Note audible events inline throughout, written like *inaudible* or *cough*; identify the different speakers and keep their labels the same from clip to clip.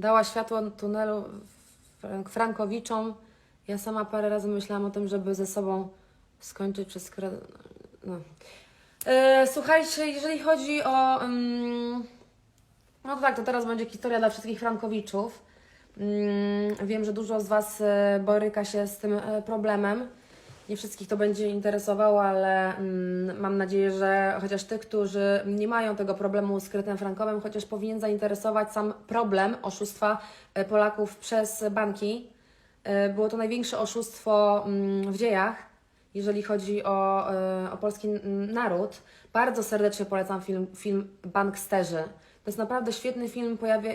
Speaker 1: dała światło tunelu Frank- Frankowiczom. Ja sama parę razy myślałam o tym, żeby ze sobą skończyć przez no. E, Słuchajcie, jeżeli chodzi o... mm, no tak, to teraz będzie historia dla wszystkich Frankowiczów. Mm, Wiem, że dużo z Was e, boryka się z tym e, problemem. Nie wszystkich to będzie interesowało, ale mm, mam nadzieję, że chociaż tych, którzy nie mają tego problemu z kredytem frankowym, chociaż powinien zainteresować sam problem oszustwa e, Polaków przez banki. E, Było to największe oszustwo mm, w dziejach, jeżeli chodzi o, e, o polski naród. Bardzo serdecznie polecam film, film Banksterzy. To jest naprawdę świetny film, pojawia,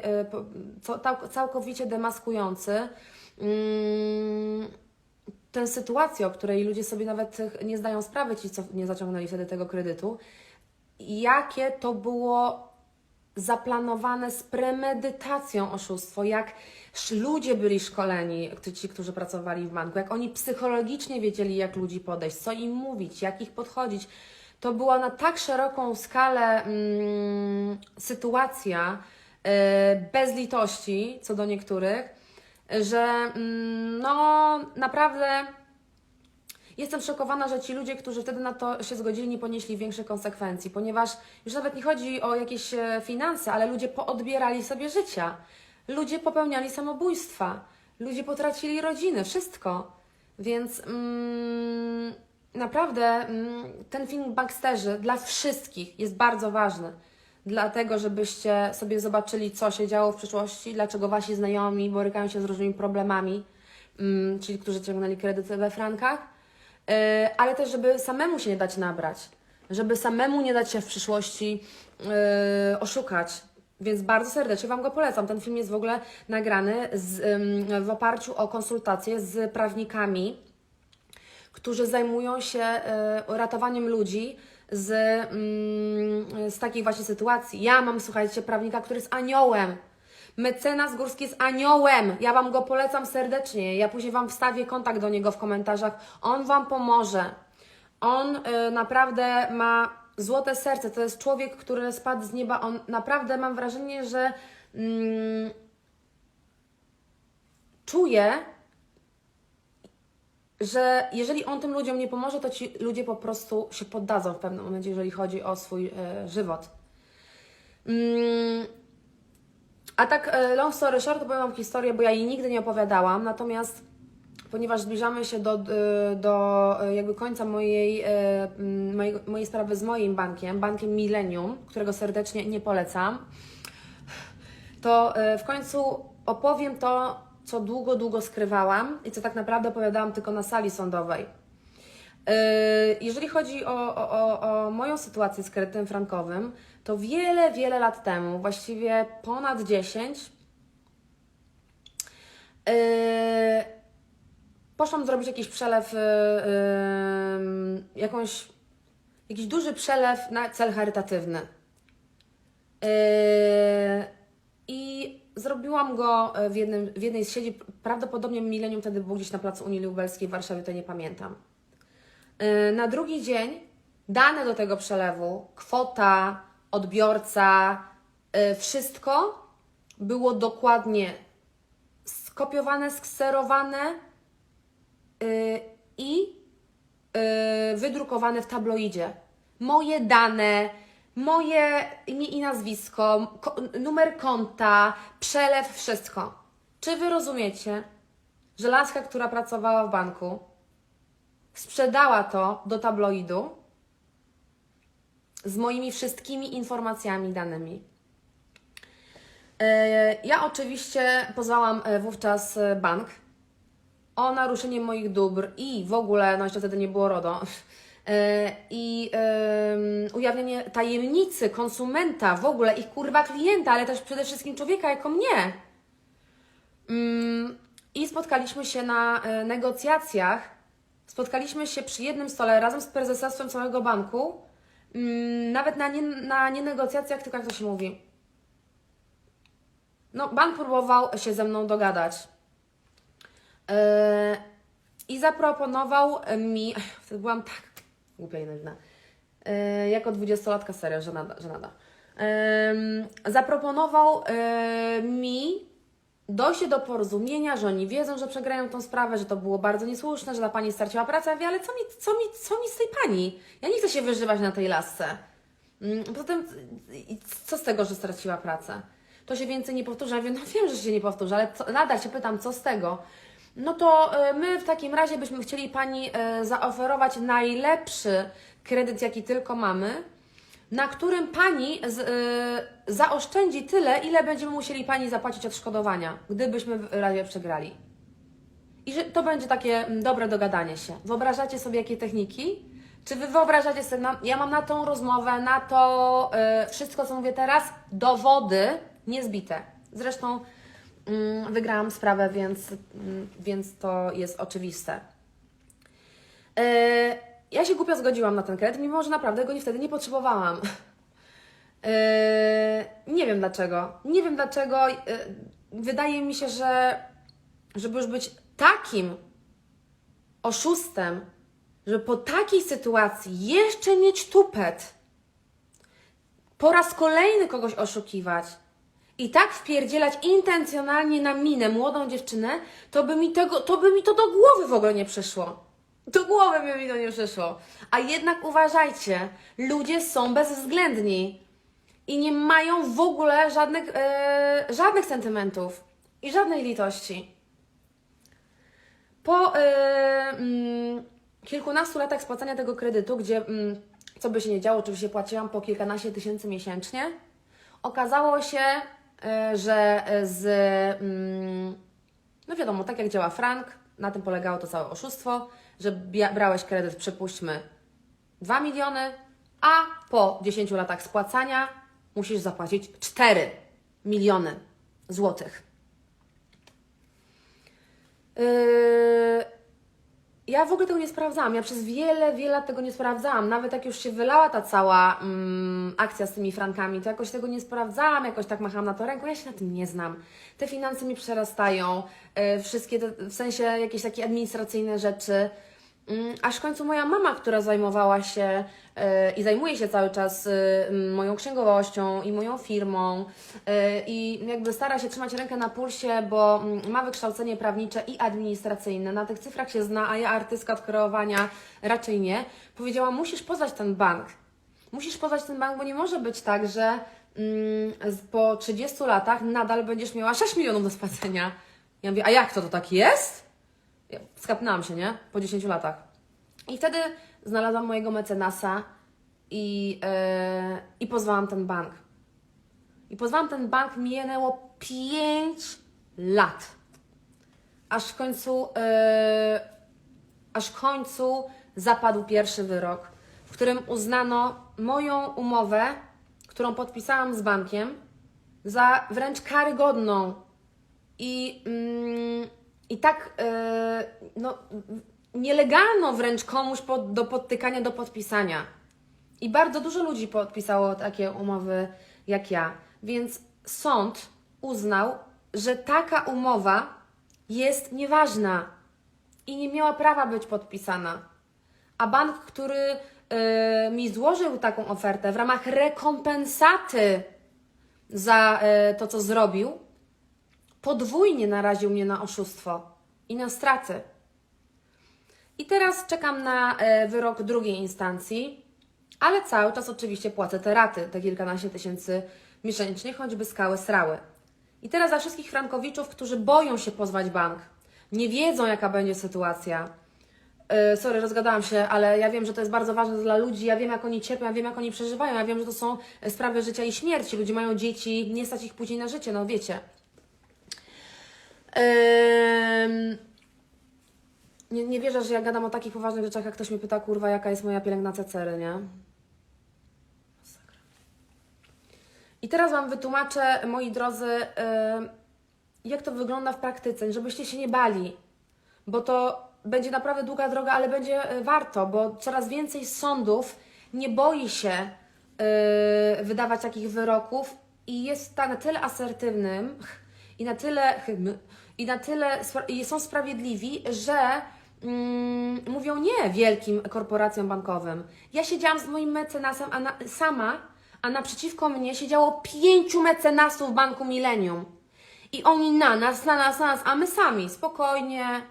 Speaker 1: całkowicie demaskujący. Mm, tę sytuację, o której ludzie sobie nawet nie zdają sprawy, ci co nie zaciągnęli wtedy tego kredytu, jakie to było zaplanowane z premedytacją oszustwo, jak ludzie byli szkoleni, ci, którzy pracowali w banku, jak oni psychologicznie wiedzieli, jak ludzi podejść, co im mówić, jak ich podchodzić. To była na tak szeroką skalę mm, sytuacja e, bez litości co do niektórych, że mm, no naprawdę Jestem szokowana, że ci ludzie, którzy wtedy na to się zgodzili, nie ponieśli większych konsekwencji, ponieważ już nawet nie chodzi o jakieś e, finanse, ale ludzie poodbierali sobie życia. Ludzie popełniali samobójstwa. Ludzie potracili rodziny, wszystko. Więc mm, naprawdę mm, ten film Banksterzy dla wszystkich jest bardzo ważny. Dlatego, żebyście sobie zobaczyli, co się działo w przyszłości, dlaczego wasi znajomi borykają się z różnymi problemami, mm, ci, którzy ciągnęli kredyty we frankach. Yy, ale też, żeby samemu się nie dać nabrać, żeby samemu nie dać się w przyszłości yy, oszukać. Więc bardzo serdecznie Wam go polecam. Ten film jest w ogóle nagrany z, w oparciu o konsultacje z prawnikami, którzy zajmują się y, ratowaniem ludzi z, mm, z takich właśnie sytuacji. Ja mam, słuchajcie, prawnika, który jest aniołem. Mecenas Górski jest aniołem. Ja Wam go polecam serdecznie. Ja później Wam wstawię kontakt do niego w komentarzach. On Wam pomoże. On y, naprawdę ma złote serce. To jest człowiek, który spadł z nieba. On naprawdę mam wrażenie, że mm, czuje, że jeżeli on tym ludziom nie pomoże, to ci ludzie po prostu się poddadzą w pewnym momencie, jeżeli chodzi o swój e, żywot. Mm, a tak, e, long story short, opowiem Wam historię, bo ja jej nigdy nie opowiadałam, natomiast ponieważ zbliżamy się do, do e, jakby końca mojej, e, mojej, mojej sprawy z moim bankiem, bankiem Millennium, którego serdecznie nie polecam, to w końcu opowiem to, co długo, długo skrywałam i co tak naprawdę opowiadałam tylko na sali sądowej. Yy, Jeżeli chodzi o, o, o, moją sytuację z kredytem frankowym, to wiele, wiele lat temu, właściwie ponad 10, yy, poszłam zrobić jakiś przelew, yy, jakąś, jakiś duży przelew na cel charytatywny. I zrobiłam go w, jednym, w jednej z siedzib, prawdopodobnie Millennium wtedy był gdzieś na placu Unii Lubelskiej w Warszawie, to nie pamiętam. Yy, Na drugi dzień dane do tego przelewu, kwota, odbiorca, yy, wszystko było dokładnie skopiowane, skserowane i wydrukowane w tabloidzie. Moje dane, moje imię i nazwisko, ko- numer konta, przelew, wszystko. Czy wy rozumiecie, że laska, która pracowała w banku, sprzedała to do tabloidu z moimi wszystkimi informacjami, danymi. E, Ja oczywiście pozwałam e, wówczas e, bank o naruszenie moich dóbr i w ogóle, no jeszcze wtedy nie było RODO, i em, ujawnienie tajemnicy konsumenta, w ogóle ich kurwa klienta, ale też przede wszystkim człowieka jako mnie. Mm, I spotkaliśmy się na e, negocjacjach. Spotkaliśmy się przy jednym stole razem z prezesestwem całego banku. Mm, Nawet na nie, na nie negocjacjach, tylko jak to się mówi. No, bank próbował się ze mną dogadać. E, I zaproponował mi. *laughs* Wtedy byłam tak głupia i naiwna. E, jako dwudziestolatka serio, żenada. żenada. Em, zaproponował e, mi dojście do porozumienia, że oni wiedzą, że przegrają tą sprawę, że to było bardzo niesłuszne, że ta pani straciła pracę. Ja mówię, ale co mi, co, mi, co mi z tej pani? Ja nie chcę się wyżywać na tej lasce. Mm, Poza tym, co z tego, że straciła pracę? To się więcej nie powtórzy. Ja mówię, no wiem, że się nie powtórzy, ale co, nadal się pytam, co z tego? No to e, my w takim razie byśmy chcieli Pani e, zaoferować najlepszy kredyt, jaki tylko mamy, na którym Pani z, e, zaoszczędzi tyle, ile będziemy musieli Pani zapłacić odszkodowania, gdybyśmy w razie przegrali. I że to będzie takie mm, dobre dogadanie się. Wyobrażacie sobie jakie techniki? Czy wy wyobrażacie sobie, na, ja mam na tą rozmowę, na to wszystko, co mówię teraz, dowody niezbite. Zresztą wygrałam sprawę, więc, mm, więc to jest oczywiste. Y, ja się głupio zgodziłam na ten kredyt, mimo że naprawdę go wtedy nie potrzebowałam. Y, nie wiem dlaczego. Nie wiem dlaczego. y, wydaje mi się, że żeby już być takim oszustem, że po takiej sytuacji jeszcze mieć tupet, po raz kolejny kogoś oszukiwać i tak wpierdzielać intencjonalnie na minę młodą dziewczynę, to by mi, tego, to, by mi to do głowy w ogóle nie przyszło. Do głowy by mi to nie przyszło. A jednak uważajcie, ludzie są bezwzględni i nie mają w ogóle żadnych, e, żadnych sentymentów i żadnej litości. Po mm, kilkunastu latach spłacania tego kredytu, gdzie mm, co by się nie działo, oczywiście płaciłam po kilkanaście tysięcy miesięcznie, okazało się, że z. Mm, no wiadomo, tak jak działa frank, na tym polegało to całe oszustwo, że brałeś kredyt, przypuśćmy, 2 miliony, a po 10 latach spłacania musisz zapłacić 4 miliony złotych. Yy, ja w ogóle tego nie sprawdzałam. Ja przez wiele, wiele lat tego nie sprawdzałam. Nawet jak już się wylała ta cała mm, akcja z tymi frankami, to jakoś tego nie sprawdzałam, jakoś tak machałam na to ręką. Ja się na tym nie znam. Te finanse mi przerastają, yy, wszystkie te, w sensie jakieś takie administracyjne rzeczy. Mm, Aż w końcu moja mama, która zajmowała się i zajmuje się cały czas yy, moją księgowością i moją firmą yy, i jakby stara się trzymać rękę na pulsie, bo mm, ma wykształcenie prawnicze i administracyjne. Na tych cyfrach się zna, a ja artystka od kreowania raczej nie. Powiedziała, musisz pozwać ten bank. Musisz pozwać ten bank, bo nie może być tak, że mm, po 30 latach nadal będziesz miała 6 milionów do spłacenia. Ja mówię, a jak to, to tak jest? Ja skapnęłam się, nie? Po 10 latach. I wtedy znalazłam mojego mecenasa i, yy, i pozwałam ten bank. I pozwałam ten bank, minęło 5 lat. Aż w końcu, yy, aż w końcu zapadł pierwszy wyrok, w którym uznano moją umowę, którą podpisałam z bankiem, za wręcz karygodną i, mm, i tak yy, no, nielegalną wręcz komuś pod, do podtykania, do podpisania. I bardzo dużo ludzi podpisało takie umowy jak ja. Więc sąd uznał, że taka umowa jest nieważna i nie miała prawa być podpisana. A bank, który yy, mi złożył taką ofertę w ramach rekompensaty za yy, to, co zrobił, podwójnie naraził mnie na oszustwo i na straty. I teraz czekam na e, wyrok drugiej instancji, ale cały czas oczywiście płacę te raty, te kilkanaście tysięcy miesięcznie, choćby skały srały. I teraz dla wszystkich frankowiczów, którzy boją się pozwać bank, nie wiedzą jaka będzie sytuacja. Yy, sorry, rozgadałam się, ale ja wiem, że to jest bardzo ważne dla ludzi. Ja wiem, jak oni cierpią, ja wiem, jak oni przeżywają. Ja wiem, że to są e, sprawy życia i śmierci. Ludzie mają dzieci, nie stać ich później na życie, no wiecie. Nie, nie wierzę, że ja gadam o takich poważnych rzeczach, jak ktoś mnie pyta, kurwa, jaka jest moja pielęgnacja cery, nie? I teraz Wam wytłumaczę, moi drodzy, ym, jak to wygląda w praktyce, żebyście się nie bali, bo to będzie naprawdę długa droga, ale będzie y, warto, bo coraz więcej sądów nie boi się y, wydawać takich wyroków i jest ta na tyle asertywnym i na tyle *laughs* i na tyle i są sprawiedliwi, że mm, mówią nie wielkim korporacjom bankowym. Ja siedziałam z moim mecenasem a na, sama, a naprzeciwko mnie siedziało pięciu mecenasów Banku Millennium. I oni na nas, na nas, na nas, a my sami spokojnie,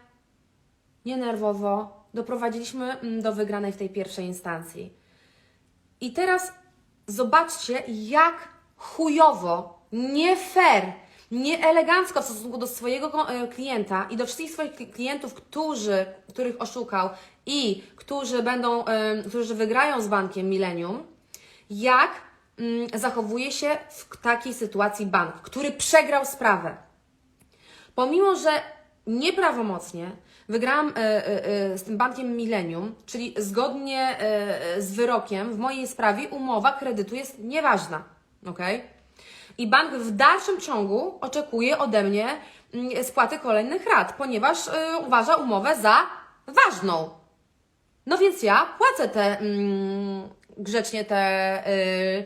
Speaker 1: nienerwowo doprowadziliśmy mm, do wygranej w tej pierwszej instancji. I teraz zobaczcie, jak chujowo, nie fair, nieelegancko w stosunku do swojego e, klienta i do wszystkich swoich kli- klientów, którzy, których oszukał i którzy będą, em, którzy wygrają z bankiem Millennium, jak mm, zachowuje się w takiej sytuacji bank, który przegrał sprawę. Pomimo, że nieprawomocnie wygrałam e, e, e, z tym bankiem Millennium, czyli zgodnie e, z wyrokiem w mojej sprawie umowa kredytu jest nieważna. ok? I bank w dalszym ciągu oczekuje ode mnie mm, spłaty kolejnych rat, ponieważ e, uważa umowę za ważną. No więc ja płacę te mm, grzecznie te. y,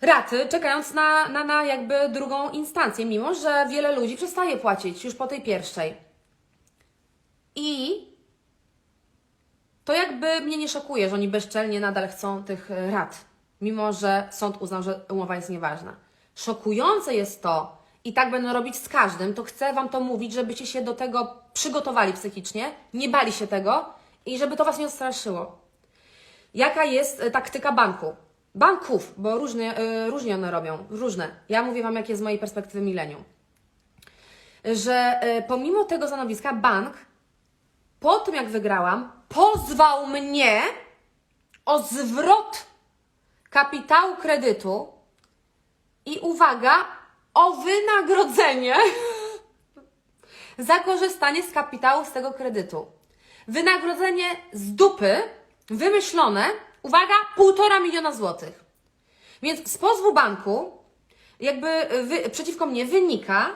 Speaker 1: raty, czekając na, na, na jakby drugą instancję, mimo że wiele ludzi przestaje płacić już po tej pierwszej. I to jakby mnie nie szokuje, że oni bezczelnie nadal chcą tych rat, mimo że sąd uznał, że umowa jest nieważna. Szokujące jest to, i tak będą robić z każdym, to chcę Wam to mówić, żebyście się do tego przygotowali psychicznie, nie bali się tego i żeby to Was nie odstraszyło. Jaka jest e, taktyka banku? Banków, bo różnie, e, różnie one robią, różne. Ja mówię Wam, jakie z mojej perspektywy milenium. Że e, pomimo tego stanowiska bank, po tym jak wygrałam, pozwał mnie o zwrot kapitału kredytu i uwaga, o wynagrodzenie *laughs* za korzystanie z kapitału z tego kredytu. Wynagrodzenie z dupy, wymyślone, uwaga, półtora miliona złotych. Więc z pozwu banku, jakby wy, przeciwko mnie wynika,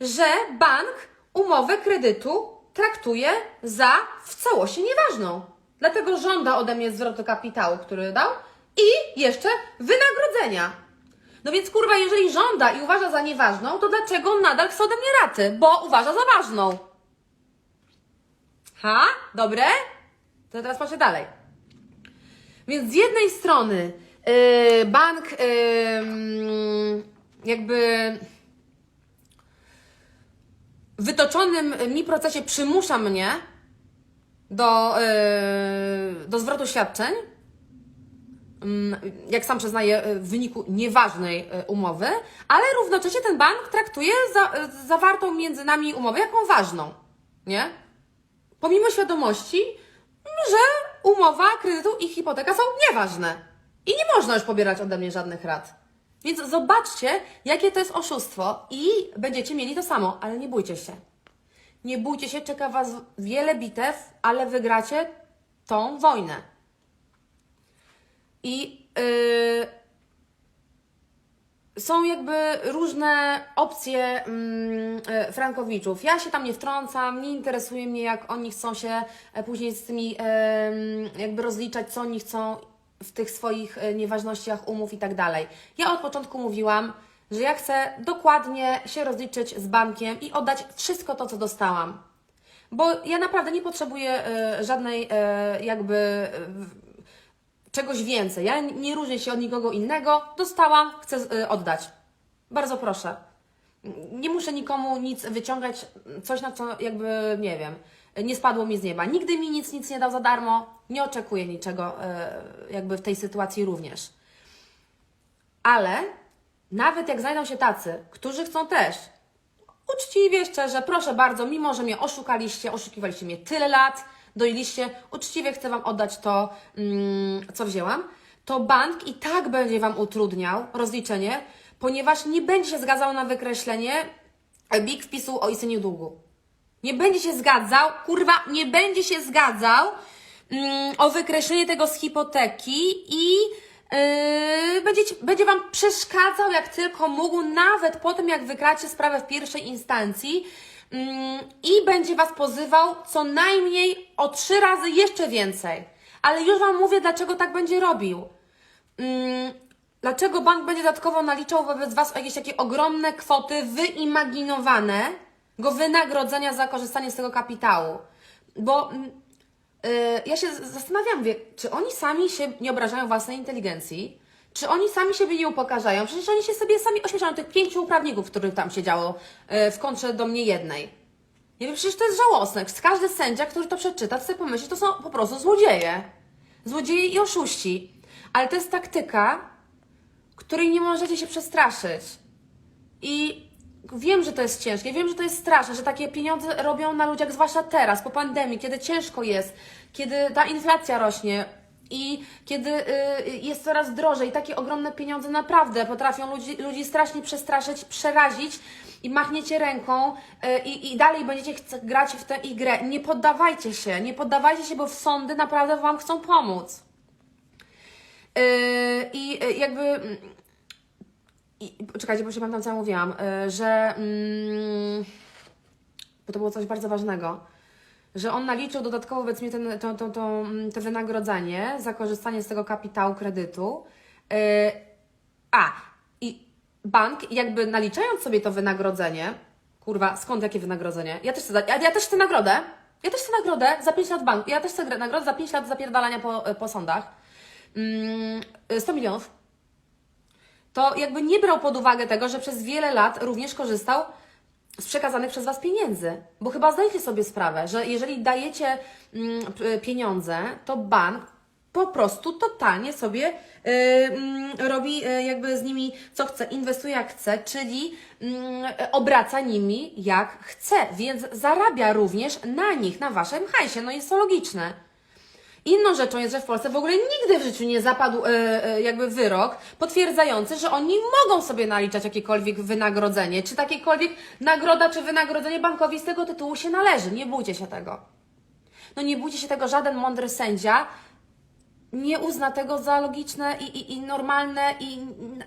Speaker 1: że bank umowę kredytu traktuje za w całości nieważną. Dlatego żąda ode mnie zwrotu kapitału, który dał i jeszcze wynagrodzenia. No więc kurwa, jeżeli żąda i uważa za nieważną, to dlaczego nadal chce ode mnie raty? Bo uważa za ważną. Ha? Dobre? To teraz patrzę dalej. Więc z jednej strony yy, bank yy, jakby w wytoczonym mi procesie przymusza mnie do, yy, do zwrotu świadczeń, jak sam przyznaje, w wyniku nieważnej yy, umowy, ale równocześnie ten bank traktuje za, yy, zawartą między nami umowę jaką ważną, nie? Pomimo świadomości, że umowa, kredytu i hipoteka są nieważne. I nie można już pobierać ode mnie żadnych rat. Więc zobaczcie, jakie to jest oszustwo i będziecie mieli to samo, ale nie bójcie się. Nie bójcie się, czeka Was wiele bitew, ale wygracie tą wojnę. I yy, są jakby różne opcje e, frankowiczów. Ja się tam nie wtrącam, nie interesuje mnie, jak oni chcą się e, później z tymi em, jakby rozliczać, co oni chcą w tych swoich e, nieważnościach umów i tak dalej. Ja od początku mówiłam, że ja chcę dokładnie się rozliczyć z bankiem i oddać wszystko to, co dostałam. Bo ja naprawdę nie potrzebuję żadnej jakby czegoś więcej. Ja nie różnię się od nikogo innego. Dostałam, chcę y, oddać. Bardzo proszę. Nie muszę nikomu nic wyciągać, coś na co jakby, nie wiem, nie spadło mi z nieba. Nigdy mi nic, nic nie dał za darmo. Nie oczekuję niczego y, jakby w tej sytuacji również. Ale nawet jak znajdą się tacy, którzy chcą też uczciwie, szczerze, proszę bardzo, mimo że mnie oszukaliście, oszukiwaliście mnie tyle lat, dojeliście, uczciwie chcę Wam oddać to, mm, co wzięłam, to bank i tak będzie Wam utrudniał rozliczenie, ponieważ nie będzie się zgadzał na wykreślenie BIG wpisu o istnieniu długu. Nie będzie się zgadzał, kurwa, nie będzie się zgadzał mm, o wykreślenie tego z hipoteki i yy, będzie, będzie Wam przeszkadzał jak tylko mógł, nawet po tym jak wykracie sprawę w pierwszej instancji i będzie Was pozywał co najmniej o trzy razy jeszcze więcej. Ale już Wam mówię, dlaczego tak będzie robił. Mm, dlaczego bank będzie dodatkowo naliczał wobec Was jakieś takie ogromne kwoty wyimaginowane go wynagrodzenia za korzystanie z tego kapitału? Bo mm, y, ja się zastanawiam, wie, czy oni sami się nie obrażają własnej inteligencji? Czy oni sami siebie nie upokarzają? Przecież oni się sobie sami ośmieszają tych pięciu prawników, których tam siedziało e, w kontrze do mnie jednej. Nie wiem, przecież to jest żałosne. Każdy sędzia, który to przeczyta, to sobie pomyśli, to są po prostu złodzieje. Złodzieje i oszuści. Ale to jest taktyka, której nie możecie się przestraszyć. I wiem, że to jest ciężkie, wiem, że to jest straszne, że takie pieniądze robią na ludziach, zwłaszcza teraz, po pandemii, kiedy ciężko jest, kiedy ta inflacja rośnie i kiedy y, jest coraz drożej. Takie ogromne pieniądze naprawdę potrafią ludzi, ludzi strasznie przestraszyć, przerazić i machniecie ręką y, i, dalej będziecie grać w tę grę. Nie poddawajcie się, nie poddawajcie się, bo w sądy naprawdę Wam chcą pomóc. Y, I y, jakby mm, i, czekajcie, bo się pamiętam, co ja mówiłam, y, że. Mm, bo to było coś bardzo ważnego. Że on naliczył dodatkowo, wobec mnie, ten, to, to, to, mm, to wynagrodzenie za korzystanie z tego kapitału kredytu. Y, a, i bank, jakby naliczając sobie to wynagrodzenie, kurwa, skąd jakie wynagrodzenie? Ja też chcę, ja, ja też chcę nagrodę. Ja też chcę nagrodę za 5 lat banku. Ja też chcę nagrodę za 5 lat zapierdalania po, po sądach. Mm, 100 milionów to jakby nie brał pod uwagę tego, że przez wiele lat również korzystał z przekazanych przez Was pieniędzy. Bo chyba zdajecie sobie sprawę, że jeżeli dajecie mm, pieniądze, to bank po prostu totalnie sobie y, mm, robi y, jakby z nimi co chce, inwestuje jak chce, czyli mm, obraca nimi jak chce, więc zarabia również na nich, na Waszym hajsie. No jest to logiczne. Inną rzeczą jest, że w Polsce w ogóle nigdy w życiu nie zapadł e, e, jakby wyrok potwierdzający, że oni mogą sobie naliczać jakiekolwiek wynagrodzenie, czy takiekolwiek nagroda, czy wynagrodzenie bankowi z tego tytułu się należy. Nie bójcie się tego. No nie bójcie się tego, żaden mądry sędzia nie uzna tego za logiczne i, i, i normalne i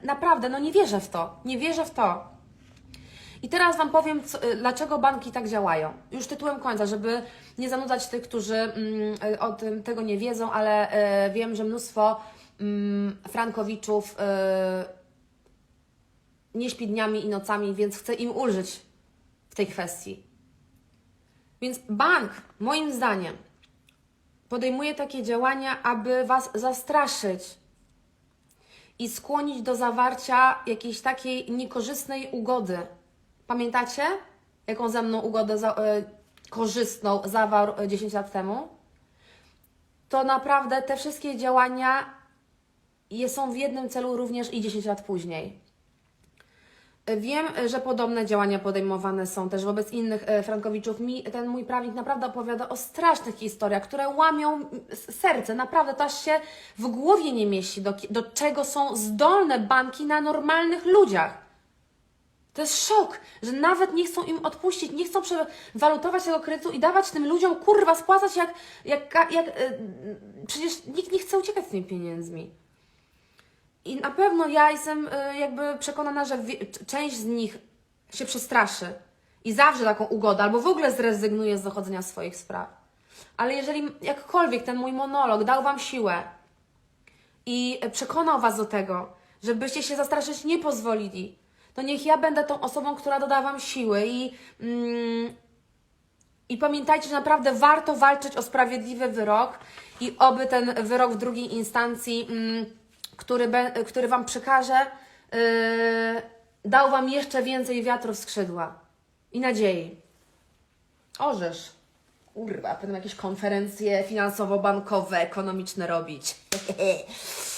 Speaker 1: naprawdę, no nie wierzę w to. Nie wierzę w to. I teraz Wam powiem, co, y, dlaczego banki tak działają. Już tytułem końca, żeby nie zanudzać tych, którzy mm, y, o tym tego nie wiedzą, ale y, wiem, że mnóstwo mm, frankowiczów y, nie śpi dniami i nocami, więc chcę im ulżyć w tej kwestii. Więc bank, moim zdaniem, podejmuje takie działania, aby Was zastraszyć i skłonić do zawarcia jakiejś takiej niekorzystnej ugody. Pamiętacie, jaką ze mną ugodę za, e, korzystną zawarł e, 10 lat temu? To naprawdę te wszystkie działania są w jednym celu również i 10 lat później. E, Wiem, e, że podobne działania podejmowane są też wobec innych e, Frankowiczów. Mi ten mój prawnik naprawdę opowiada o strasznych historiach, które łamią serce. Naprawdę to aż się w głowie nie mieści, do, do czego są zdolne banki na normalnych ludziach. To jest szok, że nawet nie chcą im odpuścić, nie chcą przewalutować tego kredytu i dawać tym ludziom kurwa spłacać jak. jak, jak, e, przecież nikt nie chce uciekać z tymi pieniędzmi. I na pewno ja jestem y, jakby przekonana, że wie, część z nich się przestraszy i zawrze taką ugodę, albo w ogóle zrezygnuje z dochodzenia swoich spraw. Ale jeżeli jakkolwiek ten mój monolog dał Wam siłę i przekonał Was do tego, żebyście się zastraszyć nie pozwolili, to niech ja będę tą osobą, która doda Wam siły i. Mm, i pamiętajcie, że naprawdę warto walczyć o sprawiedliwy wyrok i oby ten wyrok w drugiej instancji, mm, który, be, który Wam przekaże, yy, dał Wam jeszcze więcej wiatru w skrzydła i nadziei. Orzesz. Kurwa, będą jakieś konferencje finansowo-bankowe, ekonomiczne robić. *laughs*